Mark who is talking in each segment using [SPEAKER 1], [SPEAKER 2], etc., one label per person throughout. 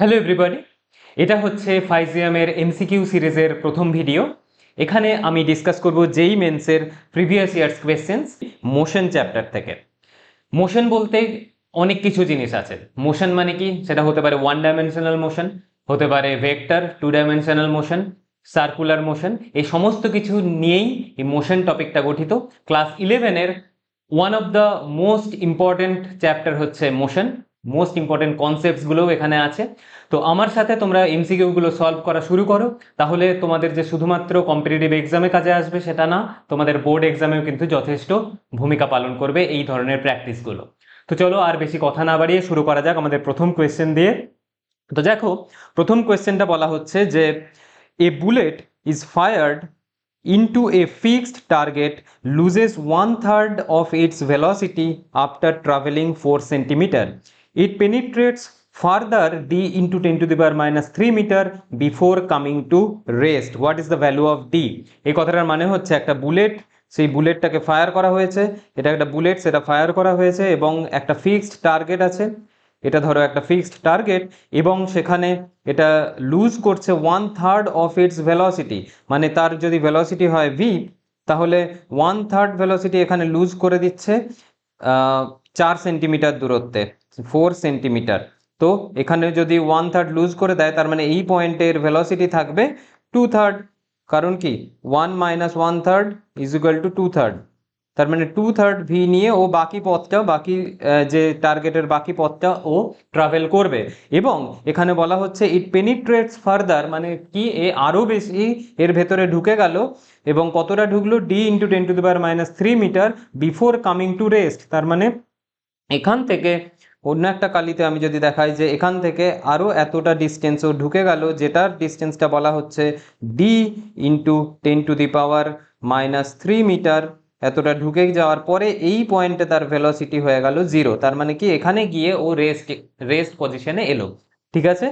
[SPEAKER 1] Hello everybody এটা হচ্ছে ফাইজিয়ামের MCQ সিরিজের প্রথম ভিডিও। এখানে আমি ডিসকাস করব যেই মেন্সের previous years questions motion chapter থেকে। মোশন বলতে অনেক কিছু জিনিস আছে। মোশন মানে কি? সেটা হতে পারে ওয়ান ডাইমেনশনাল মোশন হতে পারে vector two dimensional motion circular motion এই সমস্ত কিছু নিয়েই এই মোশন টপিকটা গঠিত। ক্লাস ইলেভেনের one of the most important chapter হচ্ছে মোশন মোস্ট ইম্পর্টেন্ট কনসেপ্টসগুলোও এখানে আছে। তো আমার সাথে তোমরা এমসিকিউগুলো সলভ করা শুরু করো। তাহলে তোমাদের যে শুধুমাত্র কম্পিটিটিভ এক্সামে কাজে আসবে সেটা না, তোমাদের বোর্ড এক্সামেও কিন্তু যথেষ্ট ভূমিকা পালন করবে এই ধরনের প্র্যাকটিসগুলো তো চলো আর বেশি কথা না বাড়িয়ে শুরু করা যাক আমাদের প্রথম কোয়েশ্চেন দিয়ে। তো দেখো, প্রথম কোয়েশ্চেনটা বলা হচ্ছে যে a bullet is fired into a fixed target loses one third of its velocity after traveling 4 centimeter. It penetrates further d into 10 to the power minus 3 meter before coming to rest. What is the value of d? এই কথাটার মানে হচ্ছে একটা bullet সেই বুলেটটাকে fire করা হয়েছে এটা একটা বুলেট সেটা ফায়ার করা হয়েছে এবং একটা ফিক্সড টার্গেট আছে এটা ধরো একটা ফিক্সড টার্গেট এবং সেখানে এটা লুজ করছে one third of its velocity মানে তার যদি ভেলোসিটি হয় ভি তাহলে ওয়ান থার্ড ভেলোসিটি এখানে লুজ করে দিচ্ছে চার সেন্টিমিটার দূরত্বে ফোর সেন্টিমিটার তো এখানে যদি ওয়ান থার্ড লুজ করে দেয়, তার মানে এই পয়েন্টের ভেলোসিটি থাকবে টু থার্ড কারণ কি? One minus one third is equal to two third তার মানে টু থার্ড ভি নিয়ে ও বাকি পথটা, বাকি যে টার্গেটের বাকি পথটা ও ট্রাভেল করবে। এবং এখানে বলা হচ্ছে ইট পেনিট্রেটস ফার্দার মানে কি এ আরও বেশি এর ভেতরে ঢুকে গেল। এবং কতটা ঢুকলো? D into ten to the power minus three metre before coming to rest তার মানে এখান থেকে অন্য একটা কালিতে আমি যদি দেখাই যে এখান থেকে আরও এতটা ডিস্টেন্স ও ঢুকে গেল, যেটার ডিস্টেন্সটা বলা হচ্ছে D into ten to the power minus three metre এতটা ঢুকে যাওয়ার পরে এই পয়েন্টে তার ভেলোসিটি হয়ে গেল জিরো তার মানে কি এখানে গিয়ে ও রেস্ট রেস্ট পজিশনে এলো। ঠিক আছে?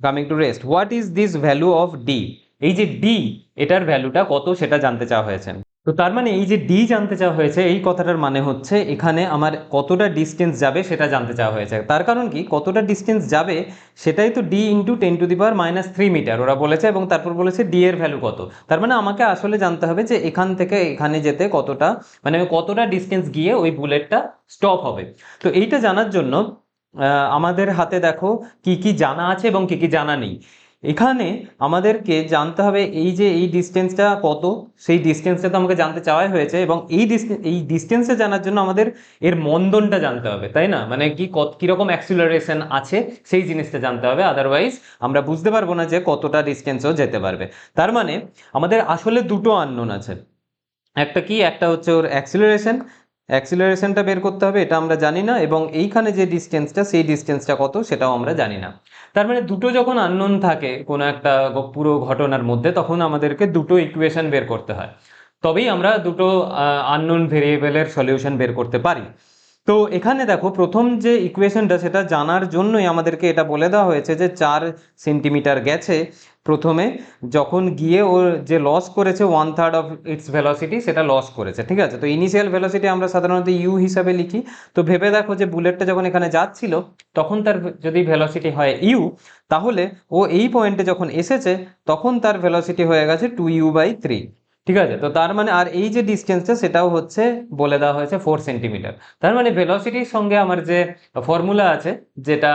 [SPEAKER 1] Coming to rest what is this value of D এই যে ডি এটার ভ্যালুটা কত সেটা জানতে চাওয়া হয়েছে। তো তার মানে এই যে ডি জানতে চাওয়া হয়েছে, এই কথাটার মানে হচ্ছে এখানে আমার কতটা ডিস্টেন্স যাবে সেটা জানতে চাওয়া হয়েছে। তার কারণ কি? কতটা ডিস্টেন্স যাবে সেটাই তো D into ten to the power minus three metre ওরা বলেছে এবং তারপর বলেছে ডি এর ভ্যালু কত। তার মানে আমাকে আসলে জানতে হবে যে এখান থেকে এখানে যেতে কতটা মানে কতটা ডিস্টেন্স গিয়ে ওই বুলেটটা স্টপ হবে। তো এইটা জানার জন্য আমাদের হাতে দেখো কি কি জানা আছে এবং কি কি জানা নেই। এখানে আমাদেরকে জানতে হবে এই যে এই ডিস্টেন্সটা কত? সেই ডিস্টেন্সটা তো আমাকে জানতে চাওয়াই হয়েছে এবং এই এই ডিস্টেন্সে জানার জন্য আমাদের এর মন্দনটা জানতে হবে, তাই না? মানে কি কত কীরকম অ্যাক্সিলারেশন আছে সেই জিনিসটা জানতে হবে আদারওয়াইজ আমরা বুঝতে পারব না যে কতটা ডিস্টেন্সও যেতে পারবে। তার মানে আমাদের আসলে দুটো আননোন আছে। একটা কি, একটা হচ্ছে ওর অ্যাক্সিলারেশন অ্যাক্সিলারেশনটা বের করতে হবে, এটা আমরা জানি না এবং এইখানে যে ডিস্টেন্সটা সেই ডিস্টেন্সটা কত, সেটাও আমরা জানি না। তার মানে দুটো যখন আননোন থাকে কোনো একটা পুরো ঘটনার মধ্যে, তখন আমাদেরকে দুটো ইকুয়েশন বের করতে হয়। তবেই আমরা দুটো আননোন ভেরিয়েবলের সলিউশন বের করতে পারি। তো এখানে দেখো, প্রথম যে ইকুয়েশনটা সেটা জানার জন্যই আমাদেরকে এটা বলে দেওয়া হয়েছে যে চার সেন্টিমিটার গেছে। প্রথমে যখন গিয়ে ও যে লস করেছে one third of its velocity সেটা লস করেছে, ঠিক আছে? তো ইনিশিয়াল ভেলোসিটি আমরা সাধারণত ইউ হিসাবে লিখি। তো ভেবে দেখো যে বুলেটটা যখন এখানে যাচ্ছিল, তখন তার যদি ভেলোসিটি হয় ইউ তাহলে ও এই পয়েন্টে যখন এসেছে, তখন তার ভেলোসিটি হয়ে গেছে টু ইউ বাই থ্রি ঠিক আছে? তো তার মানে আর এই যে ডিস্টেন্সটা সেটাও হচ্ছে বলে দেওয়া হয়েছে ফোর সেন্টিমিটার তার মানে ভেলোসিটির সঙ্গে আমার যে ফর্মুলা আছে, যেটা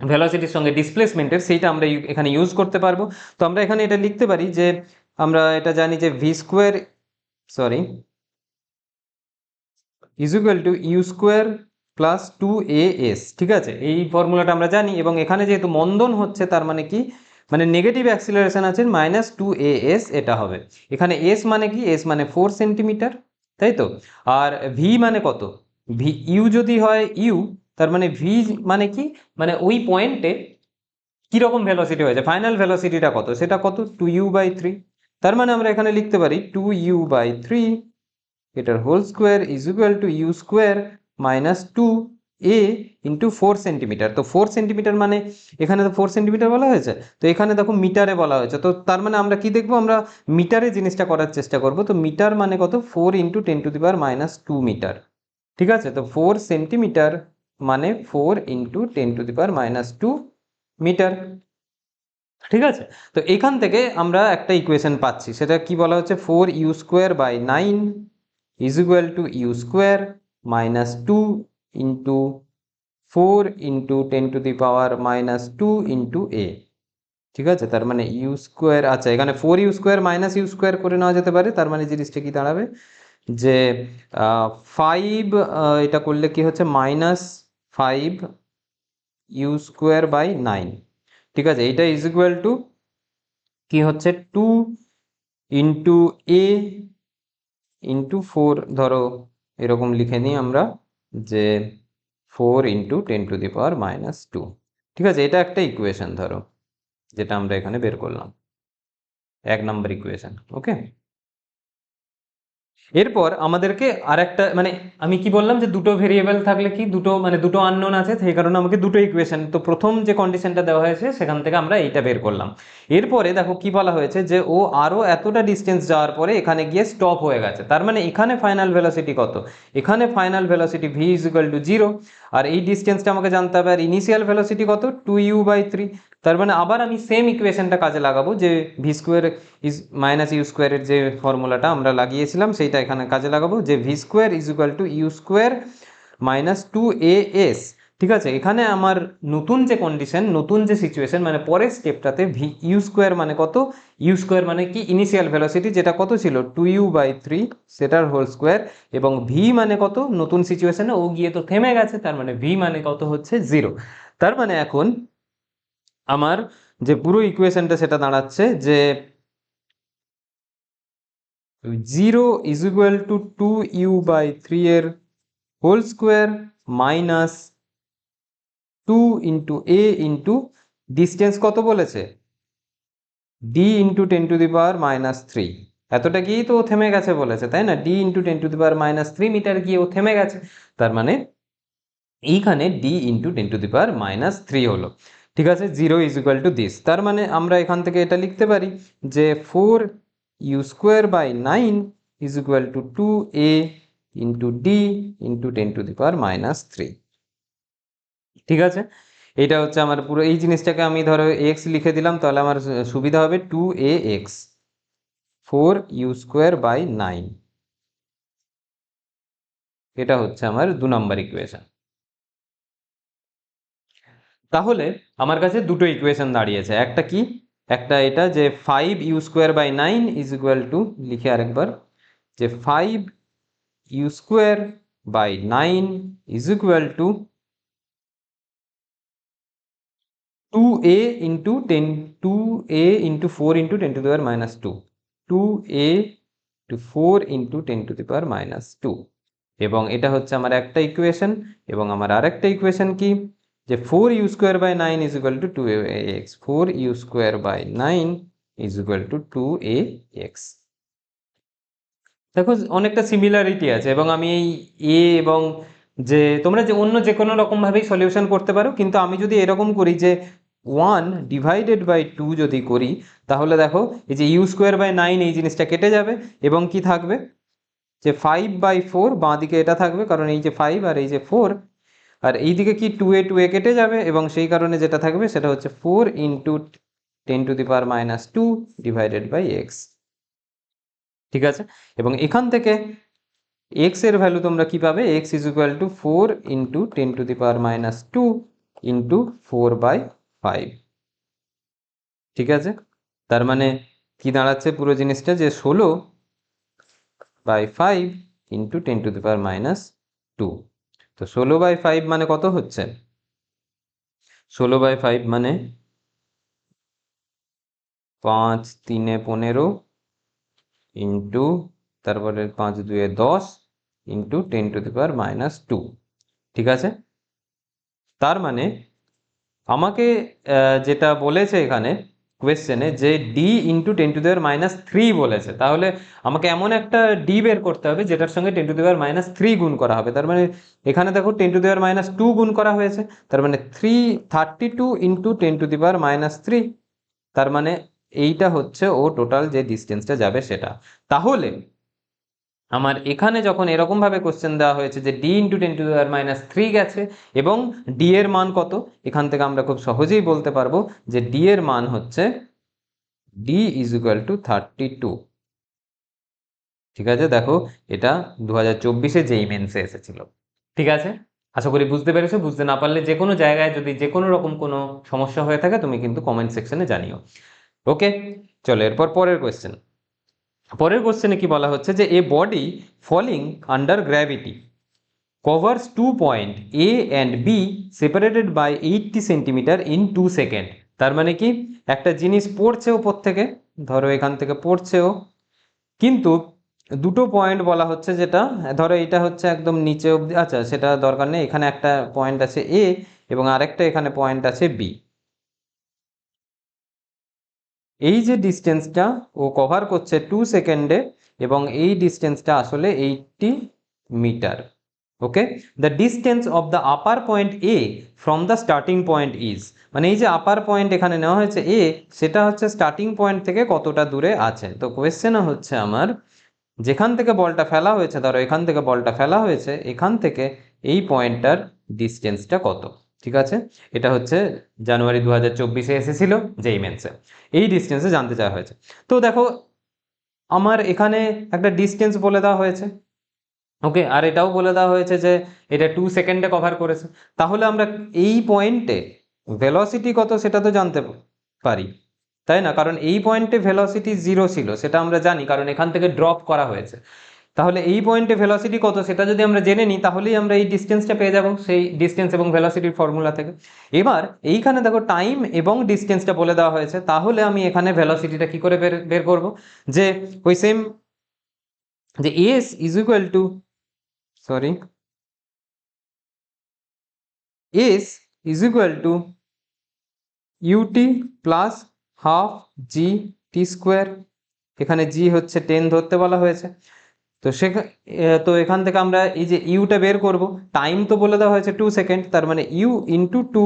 [SPEAKER 1] ভেলোসিটির সঙ্গে ডিসপ্লেসমেন্টের সেইটা আমরা এখানে ইউজ করতে পারব। তো আমরা এখানে এটা লিখতে পারি যে, আমরা এটা জানি যে V square sorry is equal to U square plus two A S ঠিক আছে? এই ফর্মুলাটা আমরা জানি এবং এখানে যেহেতু মন্দন হচ্ছে, তার মানে কি? মানে নেগেটিভ অ্যাক্সিলারেশন আছে মাইনাস টু এ এস এটা হবে। এখানে এস মানে কি? এস মানে ফোর সেন্টিমিটার তাই তো? আর ভি মানে কত? ভি ইউ যদি হয় ইউ তার মানে ভি মানে কি? মানে ওই পয়েন্টে কীরকম ভেলোসিটি হয়েছে? ফাইনাল ভেলোসিটিটা কত? সেটা কত? টু ইউ বাই থ্রি তার মানে আমরা এখানে লিখতে পারি টু ইউ বাই থ্রি এটার whole square is equal to U square minus two A into four centimetre তো ফোর সেন্টিমিটার মানে এখানে তো ফোর সেন্টিমিটার বলা হয়েছে? তো এখানে দেখো মিটারে বলা হয়েছে। তো তার মানে আমরা কি দেখব? আমরা মিটারে জিনিসটা করার চেষ্টা করব। তো মিটার মানে কত? Four into ten to the power minus two metre ঠিক আছে? তো ফোর সেন্টিমিটার মানে four into ten to the power minus two metre ঠিক আছে? তো এখান থেকে আমরা একটা ইকুয়েশন পাচ্ছি। সেটা কি বলা হচ্ছে? Four U square by nine is equal to U square minus two into four into ten to the power minus two into A ঠিক আছে? তার মানে ইউ স্কোয়ার আচ্ছা এখানে four U square minus U square করে নেওয়া যেতে পারে। তার মানে জিনিসটা কি দাঁড়াবে? যে ফাইভ এটা করলে কি হচ্ছে? Minus five U square by nine ঠিক আছে? এইটা ইজ ইকুয়াল টু কি হচ্ছে? Two into A into four ধরো, এরকম লিখে নিই আমরা। যে four into ten to the power minus two ঠিক আছে, এটা একটা ইকুয়েশান ধরো, যেটা আমরা এখানে বের করলাম। এক নম্বর ইকুয়েশন ওকে এরপর আমাদেরকে আরেকটা মানে আমি কি বললাম যে দুটো ভেরিয়েবল থাকলে কি? দুটো মানে দুটো আননোন আছে, সেই কারণে আমাকে দুটো ইকুয়েশন তো প্রথম যে কন্ডিশনটা দেওয়া হয়েছে, সেখান থেকে আমরা এইটা বের করলাম। এরপরে দেখো কি বলা হয়েছে যে ও আরও এতটা ডিস্টেন্স যাওয়ার পরে এখানে গিয়ে স্টপ হয়ে গেছে। তার মানে এখানে ফাইনাল ভেলোসিটি কত? এখানে final velocity V is equal to zero আর এই ডিস্টেন্সটা আমাকে জানতে হবে, আর ইনিশিয়াল ভেলোসিটি কত? টু ইউ বাই থ্রি তার মানে আবার আমি সেম ইকুয়েশনটা কাজে লাগাবো যে V square is minus U স্কোয়ারের যে ফর্মুলাটা আমরা লাগিয়েছিলাম, সেইটা এখানে কাজে লাগাবো যে V square is equal to U square minus two A S ঠিক আছে? এখানে আমার নতুন যে কন্ডিশন নতুন যে সিচুয়েশন মানে পরের স্টেপটাতে ভি ইউ স্কোয়ার মানে কত? ইউ স্কোয়ার মানে কি? ইনিশিয়াল ভেলোসিটি যেটা কত ছিল? টু ইউ বাই থ্রি সেটার হোল স্কোয়ার এবং ভি মানে কত? নতুন সিচুয়েশনে ও গিয়ে তো থেমে গেছে, তার মানে ভি মানে কত হচ্ছে? জিরো তার মানে এখন আমার যে পুরো ইকুয়েশনটা সেটা দাঁড়াচ্ছে যে zero is equal to two U by three এর whole square minus two into A into distance কত বলেছে? D into ten to the power minus three এতটা গিয়েই তো ও থেমে গেছে বলেছে, তাই না? D into ten to the power minus three metre গিয়ে ও থেমে গেছে। তার মানে এইখানে D into ten to the power minus three হলো। ঠিক আছে? Zero is equal to this তার মানে আমরা এখান থেকে এটা লিখতে পারি যে four U square by nine is equal to two A into D into ten to the power minus three ঠিক আছে? এটা হচ্ছে আমার পুরো, এই জিনিসটাকে আমি ধরো এক্স লিখে দিলাম, তাহলে আমার সুবিধা হবে two A X four U square by nine এটা হচ্ছে আমার দু নম্বর ইকুয়েশন তাহলে আমার কাছে দুটো ইকুয়েশন দাঁড়িয়েছে। একটা কি? একটা এটা যে five U square by nine is equal to লিখে আরেকবার, যে five U square by nine is equal to two A into ten two A into four into ten to the power minus two two A two four into ten to the power minus two এবং এটা হচ্ছে আমার একটা equation এবং আমার আরেকটা equation কি? যে four U square by nine is equal to two A X. Four U square by nine is equal to two A X. দেখো, অনেকটা সিমিলারিটি আছে এবং আমি এই এ এবং যে, তোমরা যে অন্য যে কোনো রকমভাবেই সলিউশন করতে পারো, কিন্তু আমি যদি এরকম করি যে ওয়ান ডিভাইডেড বাই টু যদি করি, তাহলে দেখো, এই যে ইউ স্কোয়ার বাই নাইন এই জিনিসটা কেটে যাবে এবং কি থাকবে? যে ফাইভ বাই ফোর বাঁ দিকে এটা থাকবে, কারণ এই যে ফাইভ আর এই যে ফোর আর এই দিকে কি টু এ টু এ কেটে যাবে এবং সেই কারণে যেটা থাকবে সেটা হচ্ছে four into ten to the power minus two divided by X ঠিক আছে? এবং এখান থেকে এক্সের ভ্যালু তোমরা কি পাবে? X is equal to four into ten to the power minus two into four by five ঠিক আছে? তার মানে কি দাঁড়াচ্ছে পুরো জিনিসটা? যে ষোলো by five into ten to the power minus two তো ষোলো বাই ফাইভ মানে কত হচ্ছে? ষোলো বাই ফাইভ মানে পাঁচ তিনে পনেরো ইন্টু তারপরে পাঁচ দুয়ে দশ into ten to the power minus two ঠিক আছে? তার মানে আমাকে যেটা বলেছে এখানে কোয়েশ্চেনে যে ডি ইন্টু টেন টু দেওয়ার মাইনাস থ্রি বলেছে। তাহলে আমাকে এমন একটা ডি বের করতে হবে যেটার সঙ্গে টেন টু দেওয়ার মাইনাস থ্রি গুণ করা হবে। তার মানে এখানে দেখো টেন টু দেওয়ার মাইনাস টু গুণ করা হয়েছে। তার মানে three thirty two into ten to the minus three তার মানে এইটা হচ্ছে ও টোটাল যে ডিস্টেন্সটা যাবে সেটা। তাহলে আমার এখানে যখন এরকমভাবে কোশ্চেন দেওয়া হয়েছে যে D into ten to power minus three গেছে এবং ডি এর মান কত, এখান থেকে আমরা খুব সহজেই বলতে পারব যে ডি এর মান হচ্ছে D is equal to thirty two ঠিক আছে? দেখো, এটা দু হাজার চব্বিশে যেই মেন্সে এসেছিল। ঠিক আছে? আশা করি বুঝতে পেরেছ? বুঝতে না পারলে যে কোনো জায়গায় যদি যে কোনো রকম কোনো সমস্যা হয়ে থাকে, তুমি কিন্তু কমেন্ট সেকশনে জানিও। ওকে চলো, এরপর পরের কোয়েশ্চেন পরের কোশ্চেনে কি বলা হচ্ছে যে, a body falling under gravity covers two point A and B separated by eighty centimetre in two second তার মানে কি? একটা জিনিস পড়ছে ওপর থেকে ধরো এখান থেকে পড়ছেও। কিন্তু দুটো পয়েন্ট বলা হচ্ছে যেটা, ধরো এটা হচ্ছে একদম নিচে অবধি আচ্ছা সেটা দরকার নেই, এখানে একটা পয়েন্ট আছে এ এবং আরেকটা এখানে পয়েন্ট আছে বি এই যে ডিস্টেন্সটা ও কভার করছে টু সেকেন্ডে এবং এই ডিস্টেন্সটা আসলে eighty metre okay the distance of the upper point A from the starting point is মানে এই যে আপার পয়েন্ট এখানে নেওয়া হয়েছে এ সেটা হচ্ছে স্টার্টিং পয়েন্ট থেকে কতটা দূরে আছে? তো কোয়েশ্চেন হচ্ছে আমার, যেখান থেকে বলটা ফেলা হয়েছে, ধরো এখান থেকে বলটা ফেলা হয়েছে, এখান থেকে এই পয়েন্টটার ডিস্টেন্সটা কত? ঠিক আছে? এটা হচ্ছে জানুয়ারি দু হাজার চব্বিশে এসেছিল যেই মেন্সে এই ডিস্টেন্সে জানতে চাওয়া হয়েছে। তো দেখো, আমার এখানে একটা ডিস্টেন্স বলে দেওয়া হয়েছে। ওকে, আর এটাও বলে দেওয়া হয়েছে যে এটা টু সেকেন্ডে কভার করেছে। তাহলে আমরা এই পয়েন্টে ভেলোসিটি কত সেটা তো জানতে পারি। তাই না? কারণ এই পয়েন্টে ভেলোসিটি জিরো ছিল, সেটা আমরা জানি, কারণ এখান থেকে ড্রপ করা হয়েছে। তাহলে এই পয়েন্টে ভেলোসিটি কত? সেটা যদি আমরা জেনে নিই, তাহলেই আমরা এই ডিস্টেন্সটা পেয়ে যাব, সেই ডিস্টেন্স এবং ভেলোসিটির ফর্মুলা থেকে। এবার এইখানে দেখো টাইম এবং ডিস্টেন্সটা বলে দেওয়া হয়েছে। তাহলে আমি এখানে ভেলোসিটিটা কি করে বের বের করব? যে ওই সেম যে S is equal to sorry S is equal to U T plus half G T square এখানে জি হচ্ছে টেন ধরতে বলা হয়েছে। তো সেখানে তো এখান থেকে আমরা এই যে ইউটা বের করব টাইম তো বলে দেওয়া হয়েছে টু সেকেন্ড তার মানে U into two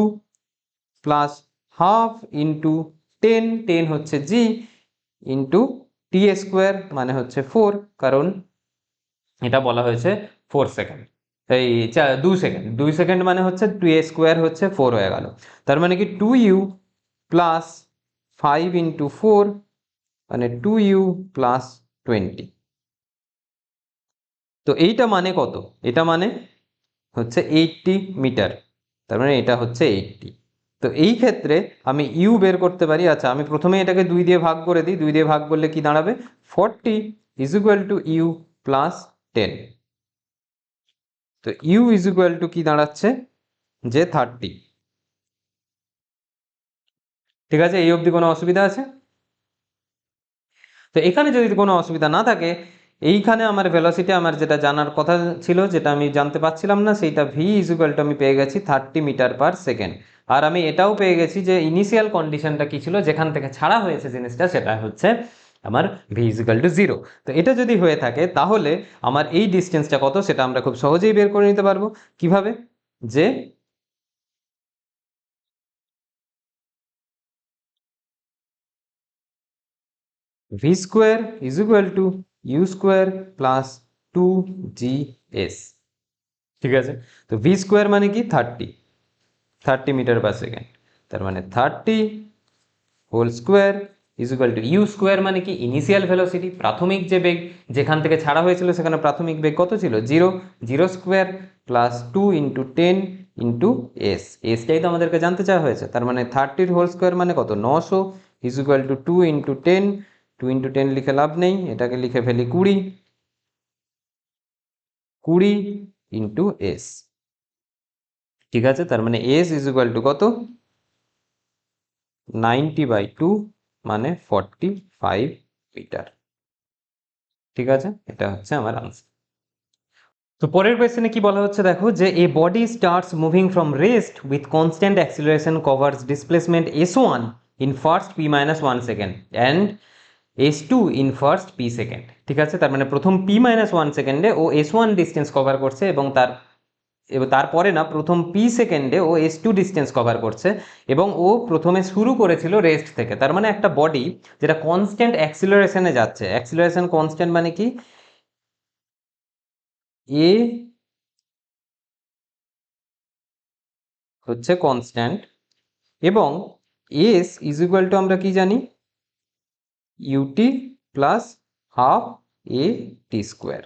[SPEAKER 1] plus half into ten ten হচ্ছে জি ইন্টু টি স্কোয়ার মানে হচ্ছে ফোর কারণ এটা বলা হয়েছে ফোর সেকেন্ড এই দু সেকেন্ড দুই সেকেন্ড মানে হচ্ছে টু স্কোয়ার হচ্ছে ফোর হয়ে গেল। তার মানে কি two U plus five into four মানে টু ইউ প্লাস টোয়েন্টি তো এইটা মানে কত? এটা মানে হচ্ছে এইটটি মিটার তার মানে এটা হচ্ছে এইটটি তো এই ক্ষেত্রে আমি ইউ বের করতে পারি আচ্ছা আমি প্রথমে এটাকে দুই দিয়ে ভাগ করে দিই, দুই দিয়ে ভাগ করলে কি দাঁড়াবে? Forty is equal to u plus ten তো ইউ ইজ ইকুয়াল টু কি দাঁড়াচ্ছে? যে থার্টি ঠিক আছে, এই অবধি কোনো অসুবিধা আছে? তো এখানে যদি কোনো অসুবিধা না থাকে এইখানে আমার ভেলোসিটি আমার যেটা জানার কথা ছিল, যেটা আমি জানতে পারছিলাম না, সেইটা ভি ইজুকাল টু আমি পেয়ে গেছি থার্টি মিটার পার সেকেন্ড আর আমি এটাও পেয়ে গেছি যে ইনিশিয়াল কন্ডিশনটা কী ছিল, যেখান থেকে ছাড়া হয়েছে জিনিসটা, সেটা হচ্ছে আমার ভি ইজুকাল টু জিরো তো এটা যদি হয়ে থাকে, তাহলে আমার এই ডিস্টেন্সটা কত, সেটা আমরা খুব সহজেই বের করে নিতে পারব। কীভাবে? যে v square is equal to u square plus two g s ঠিক আছে? তো ভি স্কোয়ার মানে কি? Thirty thirty metre per second তার মানে thirty whole square is equal to u square মানে কি? ইনিশিয়াল ভেলোসিটি প্রাথমিক যে বেগ যেখান থেকে ছাড়া হয়েছিল সেখানে প্রাথমিক বেগ কত ছিল? Zero zero square plus two into ten into s এসটাই তো আমাদেরকে জানতে চাওয়া হয়েছে। তার মানে থার্টির হোল স্কোয়ার মানে কত? নশো। Is equal to two into ten two into ten লিখে লাভ নেই, এটাকে লিখে ফেলি কুড়ি। কুড়ি ইন্টু এস ঠিক আছে? তার মানে এস ইজ ইকুয়াল টু কত? নাইনটি বাই টু মানে ফর্টি ফাইভ মিটার। ঠিক আছে? এটা হচ্ছে আমার আনসার তো পরের কোয়েশ্চেনে কি বলা হচ্ছে দেখো যে a body starts moving from rest with constant acceleration covers displacement s one in first p minus one second and s two in first p second ঠিক আছে? তার মানে প্রথম পি মাইনাস ওয়ান সেকেন্ডে ও এস ওয়ান ডিস্টেন্স কভার করছে এবং তার, এবং তারপরে না, প্রথম পি সেকেন্ডে ও এস টু ডিস্টেন্স কভার করছে এবং ও প্রথমে শুরু করেছিল রেস্ট থেকে। তার মানে একটা বডি যেটা কনস্ট্যান্ট অ্যাক্সিলারেশনে যাচ্ছে। অ্যাক্সিলারেশন কনস্ট্যান্ট মানে কি? এ হচ্ছে কনস্ট্যান্ট এবং এস ইজ ইকুয়াল টু আমরা কি জানি? U t plus half a t square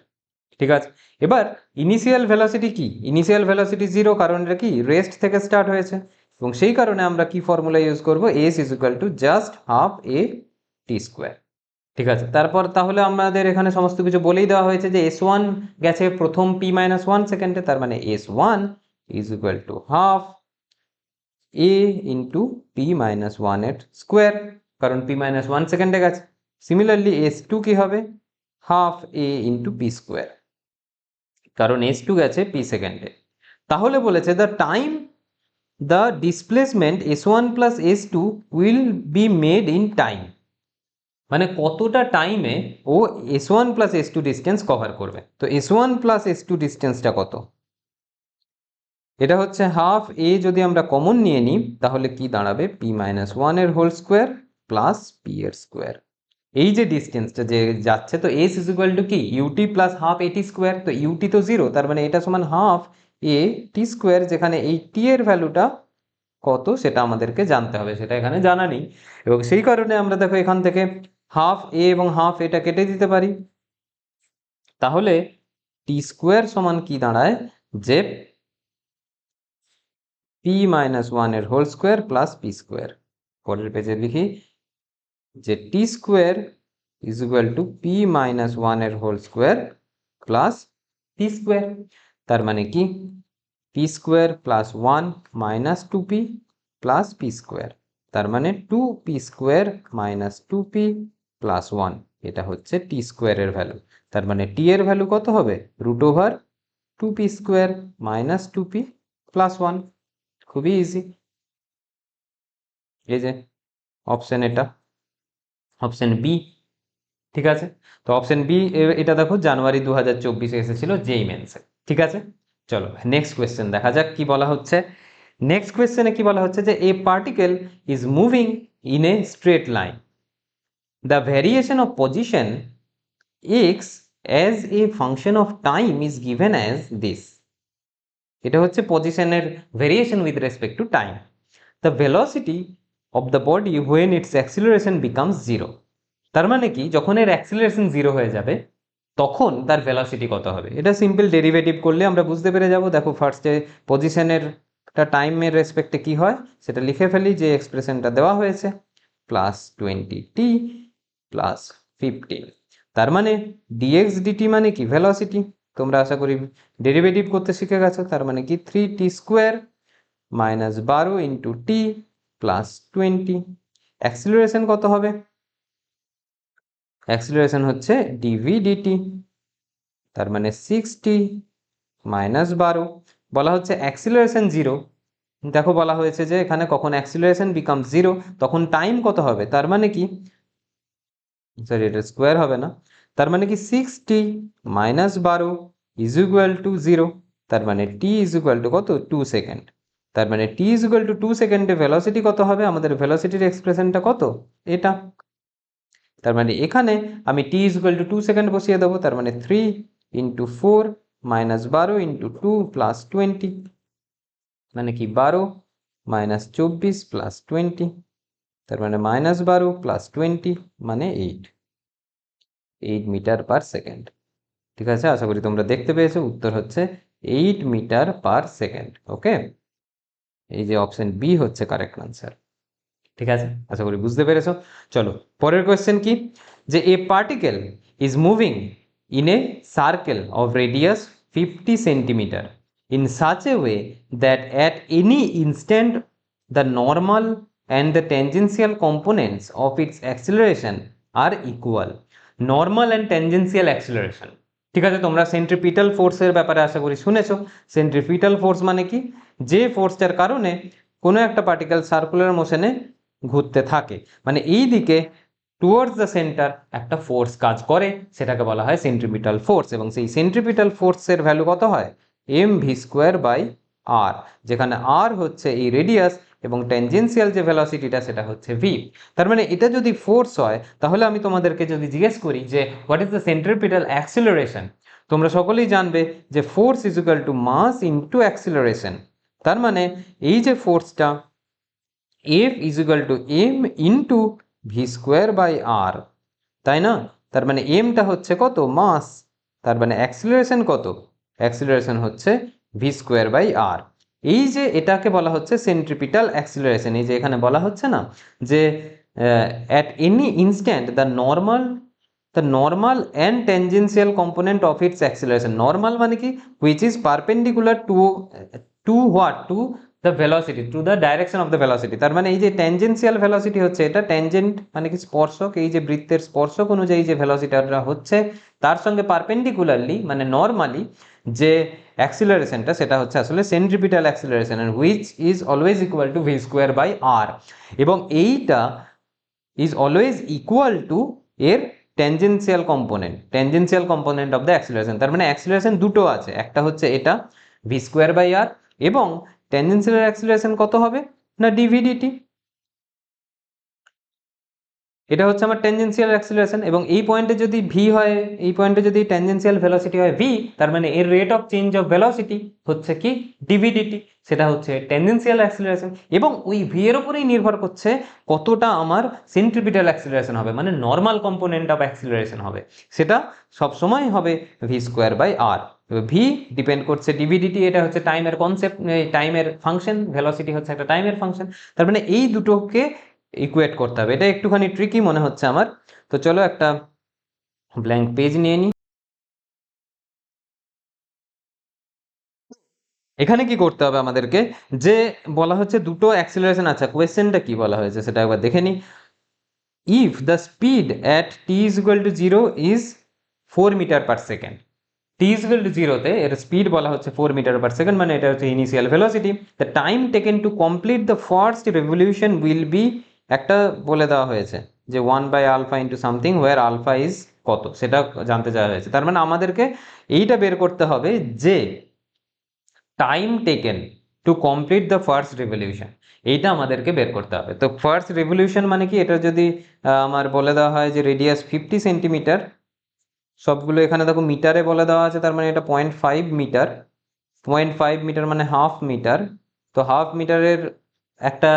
[SPEAKER 1] ঠিক আছে? এবার ইনিশিয়াল ভেলোসিটি কি? ইনিশিয়াল ভেলোসিটি জিরো কারণ এটা কি? রেস্ট থেকে স্টার্ট হয়েছে। এবং সেই কারণে আমরা কি ফর্মুলা ইউজ করব? S is equal to just half a t square ঠিক আছে? তারপর তাহলে আমাদের এখানে সমস্ত কিছু বলেই দেওয়া হয়েছে যে এস ওয়ান গেছে প্রথম পি মাইনাস ওয়ান সেকেন্ডে তার মানে s one is equal to half a into p minus one ওয়ানের স্কোয়ার কারণ পি মাইনাস ওয়ান সেকেন্ডে গেছে। সিমিলারলি এস টু কী হবে? Half a into p square কারণ এস টু গেছে পি সেকেন্ডে তাহলে বলেছে the time the displacement s one plus s two will be made in time মানে কতটা টাইমে ও s one plus s two distance cover করবে। তো s one plus s two ডিস্টেন্সটা কত? এটা হচ্ছে হাফ এ যদি আমরা কমন নিয়ে নিই, তাহলে কি দাঁড়াবে? পি মাইনাস ওয়ানের হোল স্কোয়ার প্লাস পি এর স্কোয়ার এই যে ডিস্টেন্সটা যে যাচ্ছে, তো এস ইজ ইকুয়াল টু কি? U t plus half a t square তো ইউটি তো জিরো তার মানে এটা সমান হাফ এ টি স্কোয়ার যেখানে এই টি এর ভ্যালুটা কত সেটা আমাদেরকে জানতে হবে, সেটা এখানে জানা নেই। এবং সেই কারণে আমরা দেখো এখান থেকে হাফ এ এবং হাফ এটা কেটে দিতে পারি। তাহলে টি স্কোয়ার সমান কি দাঁড়ায়? যে পি মাইনাস ওয়ানের whole square plus p square পরের পেজে লিখি। যে t square is equal to p minus ওয়ানের whole square plus p square তার মানে কি? P square plus one minus two p plus p square তার মানে two p square minus two p plus one এটা হচ্ছে টি স্কোয়ারের ভ্যালু তার মানে টি এর ভ্যালু কত হবে? Root over two p square minus two p plus one খুবই ইজি এই যে অপশন এটা। অপশন বি ঠিক আছে? তো অপশন বি এটা দেখো জানুয়ারি দু হাজার চব্বিশে এসেছিল যেই মেন্সে ঠিক আছে? চলো নেক্সট কোয়েশ্চেন দেখা যাক কি বলা হচ্ছে। নেক্সট কোয়েশ্চেনে কি বলা হচ্ছে যে a particle is moving in a straight line the variation of position x as a function of time is given as this এটা হচ্ছে পজিশনের variation with respect to time the velocity of the body when its acceleration becomes zero তার মানে কি, যখন এর acceleration zero হয়ে যাবে, তখন তার ভেলোসিটি কত হবে? এটা সিম্পল ডেরিভেটিভ করলে আমরা বুঝতে পেরে যাব। দেখো ফার্স্টে পজিশনের একটা টাইমের রেসপেক্টে কি হয়? সেটা লিখে ফেলি যে এক্সপ্রেশনটা দেওয়া হয়েছে। Plus twenty t plus fifteen তার মানে ডিএক্স ডিটি মানে কি? ভেলোসিটি তোমরা আশা করি ডেরিভেটিভ করতে শিখে গেছো। তার মানে কি? থ্রি টি স্কোয়ার মাইনাস বারো into t plus twenty acceleration কত হবে? অ্যাক্সিলারেশন হচ্ছে ডিভি ডিটি তার মানে সিক্সটি মাইনাস বারো। বলা হচ্ছে অ্যাক্সিলারেশন জিরো দেখো বলা হয়েছে যে এখানে কখন অ্যাক্সিলারেশন বিকাম জিরো তখন টাইম কত হবে? তার মানে কি? সরি এটা স্কোয়ার হবে না। তার মানে কি সিক্সটি মাইনাস বারো ইজ ইকুয়াল টু জিরো তার মানে টি ইজ ইকুয়াল টু কত? টু সেকেন্ড তার মানে t is equal to two সেকেন্ডে ভেলোসিটি কত হবে? আমাদের ভেলোসিটির এক্সপ্রেশনটা কত? এটা। তার মানে এখানে আমি t is equal to two second বসিয়ে দেবো, তার মানে থ্রি ইন্টু ফোর মাইনাস বারো ইন্টু টু প্লাস টোয়েন্টি মানে কি বারো মাইনাস চব্বিশ প্লাস টোয়েন্টি তার মানে মাইনাস বারো প্লাস টোয়েন্টি মানে eight eight metre per second ঠিক আছে? আশা করি তোমরা দেখতে পেয়েছ, উত্তর হচ্ছে eight metre per second okay এই যে অপশন বি হচ্ছে কারেক্ট আনসার ঠিক আছে? আশা করি বুঝতে পেরেছ। চলো, পরের কোয়েশ্চেন কি? যে a particle is moving in a circle of radius fifty centimetre in such a way that at any instant, the normal and the tangential components of its acceleration are equal. Normal and tangential acceleration. ঠিক আছে, তোমরা centripetal ফোর্সের ব্যাপারে আশা করি শুনেছো। Centripetal force মানে কি? যে ফোর্সটার কারণে কোনো একটা পার্টিকেল সার্কুলার মোশনে ঘুরতে থাকে। মানে এই দিকে টুয়ার্ডস দ্য সেন্টার একটা ফোর্স কাজ করে, সেটাকে বলা হয় সেন্ট্রিপিটাল ফোর্স এবং সেই সেন্ট্রিপিটাল ফোর্সের ভ্যালু কত হয়? M v square by r যেখানে আর হচ্ছে এই রেডিয়াস এবং ট্যানজেন্সিয়াল যে ভেলোসিটিটা সেটা হচ্ছে ভি তার মানে এটা যদি ফোর্স হয়, তাহলে আমি তোমাদেরকে যদি জিজ্ঞেস করি যে what is the centripetal acceleration তোমরা সকলেই জানবে যে force is to mass into acceleration তার মানে এই যে ফোর্সটা f is equal to m into v square by r তাই না? তার মানে এমটা হচ্ছে কত? মাস। তার মানে অ্যাক্সিলারেশন কত? অ্যাক্সিলারেশন হচ্ছে ভি স্কোয়ার বাই আর এই যে এটাকে বলা হচ্ছে সেন্ট্রিপিটাল অ্যাক্সিলারেশন এই যে এখানে বলা হচ্ছে না যে at any instant the normal the normal and tangential component of its acceleration normal মানে কি? Which is perpendicular to to what to the velocity to the direction of the velocity তার মানে এই যে ট্যানজেন্সিয়াল ভেলোসিটি হচ্ছে, এটা tangent মানে কি স্পর্শক? এই যে বৃত্তের স্পর্শক অনুযায়ী যে ভেলোসিটিটা হচ্ছে, তার সঙ্গে পারপেন্ডিকুলারলি মানে নর্মালি যে অ্যাক্সিলারেশনটা সেটা হচ্ছে আসলে centripetal acceleration which is always equal to v square by r এবং এইটা ইজ অলওয়েজ ইকুয়াল টু এর tangential component tangential component of the acceleration তার মানে অ্যাক্সিলারেশন দুটো আছে, একটা হচ্ছে এটা ভি স্কোয়ার বাই আর এবং ট্যানজেন্সিয়াল অ্যাক্সিলারেশন কত হবে না ডিভিডিটি এটা হচ্ছে আমার ট্যানজেন্সিয়াল অ্যাক্সিলারেশন এবং এই পয়েন্টে যদি ভি হয়, এই পয়েন্টে যদি ট্যানজেন্সিয়াল ভেলোসিটি হয় ভি তার মানে এর rate of change of velocity হচ্ছে কি ডিভিডিটি সেটা হচ্ছে ট্যানজেন্সিয়াল অ্যাক্সিলারেশন এবং ওই ভি এর উপরেই নির্ভর করছে কতটা আমার সেন্ট্রিপিটাল অ্যাক্সিলারেশন হবে মানে নর্মাল কম্পোনেন্ট অফ অ্যাক্সিলারেশন হবে, সেটা সবসময় হবে v square by r v depend করছে ডিভিডিটি এটা হচ্ছে টাইমের কনসেপ্ট টাইমের ফাংশন ভেলোসিটি হচ্ছে একটা টাইমের ফাংশন তার মানে এই দুটোকে ইকুয়েট করতে হবে। এটা একটুখানি ট্রিকি মনে হচ্ছে আমার। তো চলো একটা ব্ল্যাঙ্ক পেজ নিয়ে নিই এখানে কি করতে হবে আমাদেরকে? যে বলা হচ্ছে দুটো অ্যাক্সিলারেশন আছে কোয়েশ্চেনটা কি বলা হয়েছে সেটা একবার দেখে নিই if the speed at t is equal to zero is four metre per second t is equal to জিরোতে এর স্পিড বলা হচ্ছে ফোর মিটার পার সেকেন্ড মানে এটা হচ্ছে initial velocity the time taken to complete the first revolution will be একটা বলে দেওয়া হয়েছে যে one by alpha into something where alpha is কত? সেটা জানতে চাওয়া হয়েছে। তার মানে আমাদেরকে এইটা বের করতে হবে যে time taken to complete the first revolution এইটা আমাদেরকে বের করতে হবে। তো ফার্স্ট রেভলিউশন মানে কি? এটা যদি আমার বলে দেওয়া হয় যে রেডিয়াস ফিফটি সেন্টিমিটার সবগুলো এখানে দেখো মিটারে বলে দেওয়া আছে, তার মানে এটা point five metre. Point five metre মানে হাফ মিটার। তো হাফ মিটারের একটা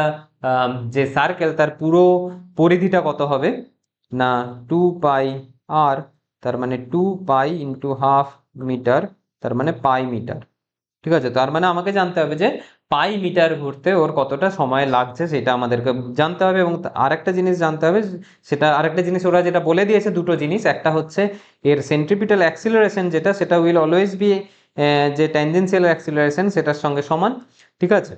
[SPEAKER 1] যে সার্কেল তার পুরো পরিধিটা কত হবে? না টু পাই আর তার মানে two pi into half metre, তার মানে পাই মিটার। ঠিক আছে? তার মানে আমাকে জানতে হবে যে পাই মিটার ঘুরতে ওর কতটা সময় লাগছে সেটা আমাদেরকে জানতে হবে এবং আরেকটা জিনিস জানতে হবে, সেটা আরেকটা জিনিস ওরা যেটা বলে দিয়েছে দুটো জিনিস। একটা হচ্ছে এর সেন্ট্রিপিটাল অ্যাক্সিলারেশন যেটা, সেটা উইল অলওয়েজ বি যে ট্যানজেন্সিয়াল অ্যাক্সিলারেশন সেটার সঙ্গে সমান, ঠিক আছে?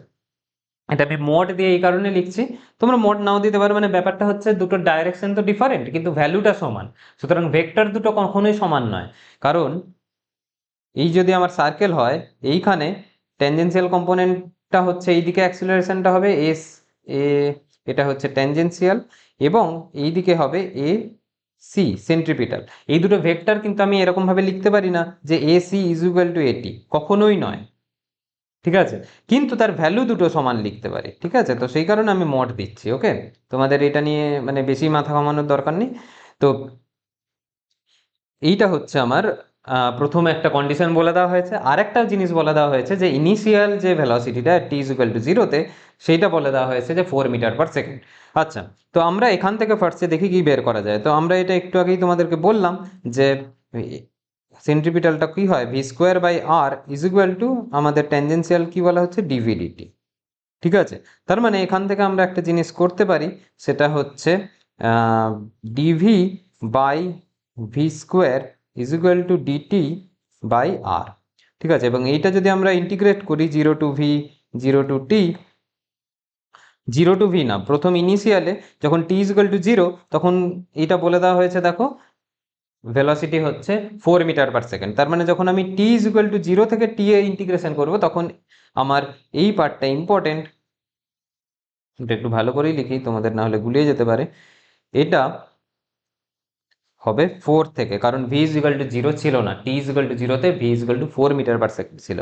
[SPEAKER 1] এটা আমি মোড দিয়ে এই কারণে লিখছি। তোমরা মোড নাও দিতে পারো মানে ব্যাপারটা হচ্ছে দুটো ডাইরেকশন তো ডিফারেন্ট কিন্তু ভ্যালুটা সমান। সুতরাং ভেক্টর দুটো কখনোই সমান নয়। কারণ এই যদি আমার সার্কেল হয়, এইখানে ট্যানজেন্সিয়াল কম্পোনেন্টটা হচ্ছে এইদিকে অ্যাক্সিলারেশনটা হবে এস এ এটা হচ্ছে ট্যানজেন্সিয়াল এবং এইদিকে হবে এ সি সেন্ট্রিপিটাল এই দুটো ভেক্টর কিন্তু আমি এরকমভাবে লিখতে পারি না যে a c is equal to a t কখনোই নয়। ঠিক আছে? কিন্তু তার ভ্যালু দুটো সমান লিখতে পারি। ঠিক আছে? তো সেই কারণে আমি মড দিচ্ছি ওকে তোমাদের এটা নিয়ে মানে বেশি মাথা ঘামানোর দরকার নেই। তো এইটা হচ্ছে আমার প্রথমে একটা কন্ডিশন বলে দেওয়া হয়েছে। আরেকটা জিনিস বলে দেওয়া হয়েছে যে ইনিশিয়াল যে ভেলোসিটিটা টি ইজ ইকুয়াল টু জিরোতে সেইটা বলে দেওয়া হয়েছে যে ফোর মিটার পার সেকেন্ড আচ্ছা তো আমরা এখান থেকে ফার্স্টে দেখি কি বের করা যায়। তো আমরা এটা একটু আগেই তোমাদেরকে বললাম যে সেন্ট্রিপিটালটা কি হয়? V square by r is equal to আমাদের ট্যানজেন্সিয়াল কি বলা হচ্ছে? ডিভিডিটি ঠিক আছে? তার মানে এখান থেকে আমরা একটা জিনিস করতে পারি, সেটা হচ্ছে d v by v square is equal to d t by r ঠিক আছে? এবং এইটা যদি আমরা ইন্টিগ্রেট করি zero to v zero to t zero to v না, প্রথম ইনিশিয়ালে যখন t is equal to zero তখন এইটা বলে দেওয়া হয়েছে, দেখো ভেলোসিটি হচ্ছে ফোর মিটার পার সেকেন্ড তার মানে যখন আমি t is equal to zero থেকে টি এ ইন্টিগ্রেশন করব, তখন আমার এই পার্টটা ইম্পর্টেন্ট এটা একটু ভালো করেই লিখি, তোমাদের না হলে গুলিয়ে যেতে পারে। এটা হবে ফোর থেকে, কারণ v is equal to zero ছিল না টি ইজ ইকুয়াল টু জিরোতে v is equal to four metre per second ছিল।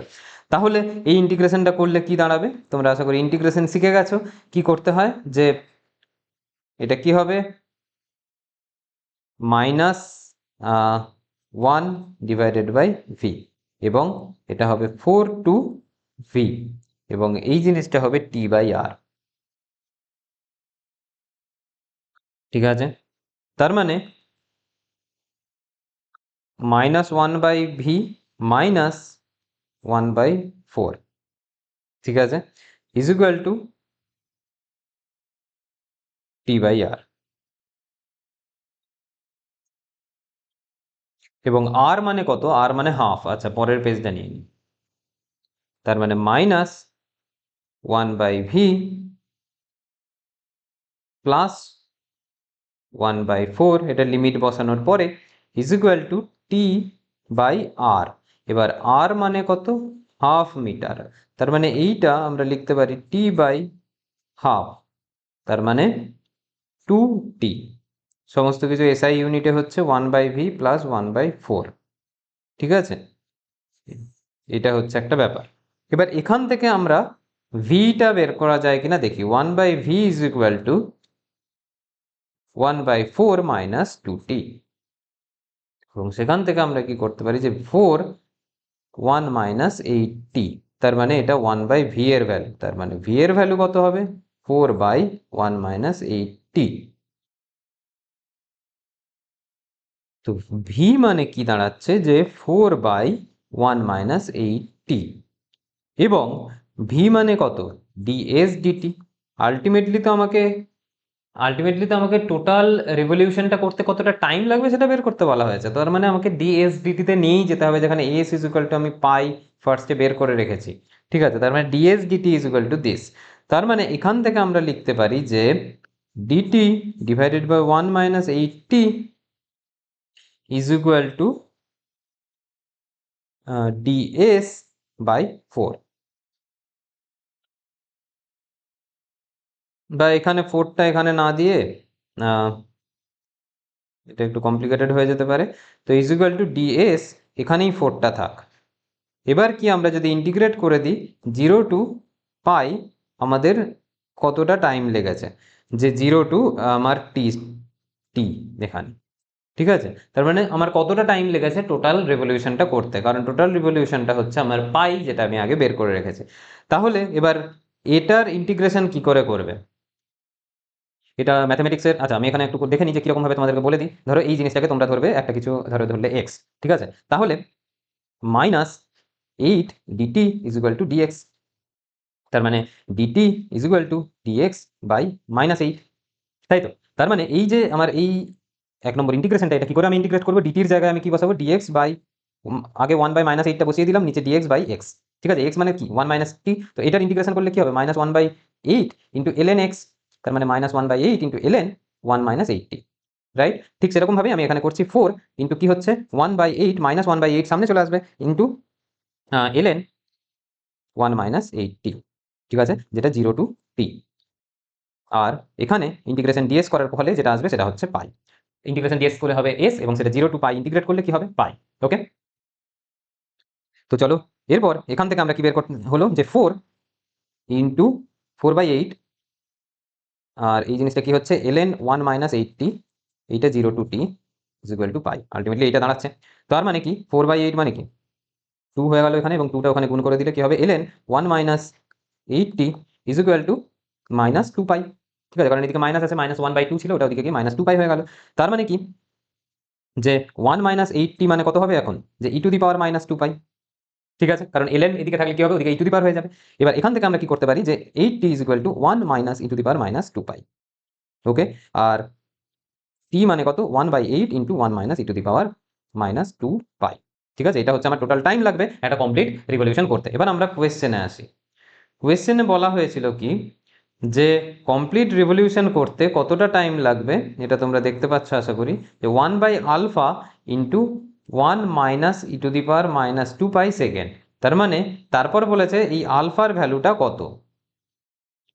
[SPEAKER 1] তাহলে এই ইন্টিগ্রেশনটা করলে কি দাঁড়াবে? তোমরা আশা করি ইন্টিগ্রেশন শিখে গেছো। কি করতে হয়? যে এটা কি হবে? Minus
[SPEAKER 2] one divided by v এবং এটা হবে ফোর টু ভি এবং এই জিনিসটা হবে টি বাই আর ঠিক আছে? তার মানে minus one by v minus one by four ঠিক আছে? Is equal to t by r এবং আর মানে কত? আর মানে হাফ আচ্ছা পরের পেজটা নিয়ে নিই। তার মানে minus one by v plus one by four এটা লিমিট বসানোর পরে is equal to t by r এবার আর মানে কত? হাফ মিটার তার মানে এইটা আমরা লিখতে পারি টি বাই হাফ তার মানে টু টি সমস্ত কিছু এসআই ইউনিটে হচ্ছে one by v plus one by four ঠিক আছে? এটা হচ্ছে একটা ব্যাপার। এবার এখান থেকে আমরা ভিটা বের করা যায় কিনা দেখি। One by v is equal to one by four minus two t এবং সেখান থেকে আমরা কি করতে পারি যে four one minus eight t তার মানে এটা ওয়ান বাই ভি এর ভ্যালু তার মানে ভি এর ভ্যালু কত হবে? Four by one minus eight t তো ভি মানে কি দাঁড়াচ্ছে? যে four by one minus eight t এবং ভি মানে কত? ডিএস ডিটি আলটিমেটলি তো আমাকে আলটিমেটলি তো আমাকে টোটাল রেভলিউশনটা করতে কতটা টাইম লাগবে সেটা বের করতে বলা হয়েছে। তার মানে আমাকে ডিএসডিটিতে নিয়েই যেতে হবে যেখানে এস ইজ ইকুয়াল টু আমি পাই ফার্স্টে বের করে রেখেছি। ঠিক আছে? তার মানে d s d t is equal to this তার মানে এখান থেকে আমরা লিখতে পারি যে d t divided by one minus eight t is equal to d s by four বা এখানে ফোরটা এখানে না দিয়ে এটা একটু কমপ্লিকেটেড হয়ে যেতে পারে। তো ইজ ইকুয়াল টু ডিএস এখানেই ফোরটা থাক। এবার কি আমরা যদি ইন্টিগ্রেট করে দিই জিরো টু পাই আমাদের কতটা টাইম লেগেছে? যে জিরো টু আমার টি টি এখানে। ঠিক আছে? তার মানে আমার কতটা টাইম লেগেছে টোটাল রেভলিউশনটা করতে? কারণ টোটাল রেভলিউশনটা হচ্ছে আমার পাই যেটা আমি আগে বের করে রেখেছি। তাহলে এবার এটার ইন্টিগ্রেশন কি করে করবে? এটা ম্যাথমেটিক্সের আচ্ছা আমি এখানে একটু দেখে নিই যে কীরকম ভাবে তোমাদেরকে বলে দিই। ধরো এই জিনিসটাকে তোমরা ধরবে একটা কিছু, ধরো ধরলে এক্স ঠিক আছে? তাহলে minus eight d t is equal to d x তার মানে d t is equal to d x by minus eight তাই তো? তার মানে এই যে আমার এই এক নম্বর ইন্টিগ্রেশনটা এটা কি করে আমি ইন্টিগ্রেট করব? ডিটির জায়গায় আমি কি বসাবো? ডিএক্স বাই আগে ওয়ান বাই মাইনাস এইটটা বসিয়ে দিলাম, নিচে ডিএক্স বাই এক্স ঠিক আছে? এক্স মানে কি? ওয়ান মাইনাস টি তো এটার ইন্টিগ্রেশন করলে কি হবে? Minus one by eight into L N X তার মানে minus one by eight into L N one minus eight t right ঠিক সেরকমভাবে আমি এখানে করছি ফোর ইন্টু কি হচ্ছে? One by eight minus one by eight সামনে চলে আসবে into L N one minus eight t ঠিক আছে? যেটা জিরো টু টি আর এখানে ইন্টিগ্রেশন ডিএস করার ফলে যেটা আসবে সেটা হচ্ছে পাই ইন্টিগ্রেশন ডিএস করলে হবে এস এবং সেটা জিরো টু পাই ইন্টিগ্রেট করলে কি হবে? পাই ওকে তো চলো, এরপর এখান থেকে আমরা কি বের করতে হলো যে four into four by eight আর এই জিনিসটা কি হচ্ছে? L N one minus eight t এইটা zero to t is equal to pi ultimately এইটা দাঁড়াচ্ছে। তার মানে কি? ফোর বাই এইট মানে কি? টু হয়ে গেল এখানে এবং টুটা ওখানে গুণ করে দিলে কি হবে? L N one minus eight t is equal to minus two pi ঠিক আছে, কারণ এদিকে মাইনাস আছে মাইনাস ওয়ান বাই টু ছিল, ওটা ওদিকে গিয়ে মাইনাস টু পাই হয়ে গেল। তার মানে কি? যে ওয়ান মাইনাস এইটটি মানে কত হবে এখন? যে e to the power minus two pi ঠিক আছে? কারণ এলএন এদিকে থাকলে কি হবে? ওদিকে ই টু দি হয়ে যাবে। এবার এখান থেকে আমরা কি করতে পারি? যে eight t is equal to one minus e to the minus two pi okay আর টি মানে কত? One by eight into one minus e to the power minus two pi ঠিক আছে? এটা হচ্ছে আমার টোটাল টাইম লাগবে একটা কমপ্লিট রিভলিউশন করতে। এবার আমরা কোয়েশ্চেনে আসি। কোয়েশ্চেনে বলা হয়েছিল কি? যে কমপ্লিট রিভলিউশন করতে কতটা টাইম লাগবে? এটা তোমরা দেখতে পাচ্ছ, আশা করি। যে one by alpha into one minus e to the power minus two pi second. তার মানে তারপর বলেছে এই আলফার ভ্যালুটা কত?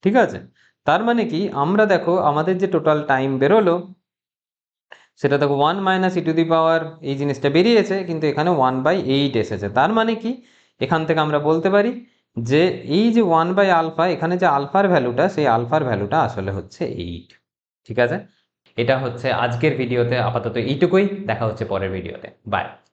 [SPEAKER 2] ঠিক আছে? তার মানে কি, আমরা দেখো আমাদের যে টোটাল টাইম বেরোলো, সেটা দেখো one minus e to the power এই জিনিসটা বেরিয়েছে, কিন্তু এখানে ওয়ান বাই এইট এসেছে। তার মানে কি, এখান থেকে আমরা বলতে পারি যে এই যে ওয়ান বাই আলফা, এখানে যে আলফার ভ্যালুটা, সেই আলফার ভ্যালুটা আসলে হচ্ছে এইট। ঠিক আছে?
[SPEAKER 1] এটা হচ্ছে আজকের ভিডিওতে আপাতত এইটুকুই। দেখা হচ্ছে পরের ভিডিওতে। বাই।